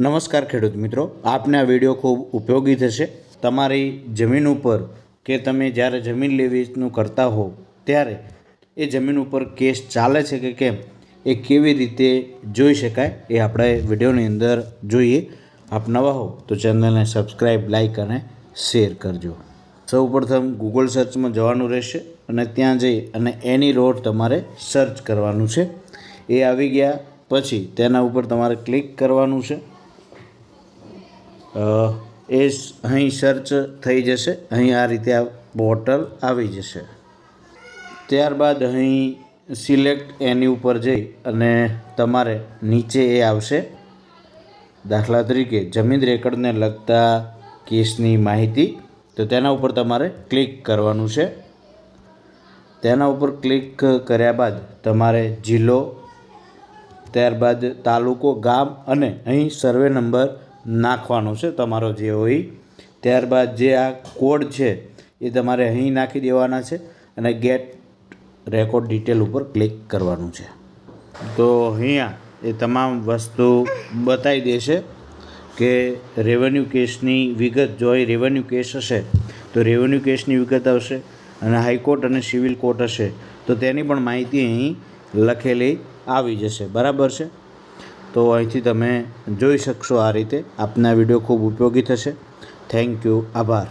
નમસ્કાર ખેડૂત મિત્રો, આપને આ વીડિયો ખૂબ ઉપયોગી થશે. તમારી જમીન ઉપર કે તમે જ્યારે જમીન લેવીનું કરતા હો, ત્યારે એ જમીન ઉપર કેસ ચાલે છે કે કેમ, એ કેવી રીતે જોઈ શકાય, એ આપણે વિડીયોની અંદર જોઈએ. આપ નવા હો તો ચેનલને સબસ્ક્રાઈબ લાઈક અને શેર કરજો. સૌ પ્રથમ ગૂગલ સર્ચમાં જવાનું રહેશે અને ત્યાં જઈ અને એની રોડ તમારે સર્ચ કરવાનું છે. એ આવી ગયા. પછી તેના ઉપર તમારે ક્લિક કરવાનું છે. એ અહીં સર્ચ થઈ જશે. અહીં આ રીતે આ બોટલ આવી જશે. ત્યારબાદ અહીં સિલેક્ટ એની ઉપર જઈ અને તમારે નીચે એ આવશે. દાખલા તરીકે જમીન રેકર્ડને લગતા કેસની માહિતી, તો તેના ઉપર તમારે ક્લિક કરવાનું છે. તેના ઉપર ક્લિક કર્યા બાદ તમારે જિલ્લો, ત્યારબાદ તાલુકો, ગામ અને અહીં સર્વે નંબર નાખવાનો છે તમારો જે હોય. ત્યારબાદ જે આ કોડ છે, એ તમારે અહીં નાખી દેવાના છે અને ગેટ રેકોર્ડ ડિટેલ ઉપર ક્લિક કરવાનું છે. તો અહીંયા એ તમામ વસ્તુ બતાવી દેશે કે રેવન્યુ કેસની વિગત જો અહીં રેવન્યુ કેસ હશે, તો રેવન્યુ કેસની વિગત આવશે અને હાઈકોર્ટ અને સિવિલ કોર્ટ હશે, તો તેની પણ માહિતી અહીં લખેલી આવી જશે. બરાબર છે? તો અહીંથી તમે જોઈ શકશો આ રીતે. આપના વીડિયો ખૂબ ઉપયોગી થશે. થેન્ક યુ આભાર.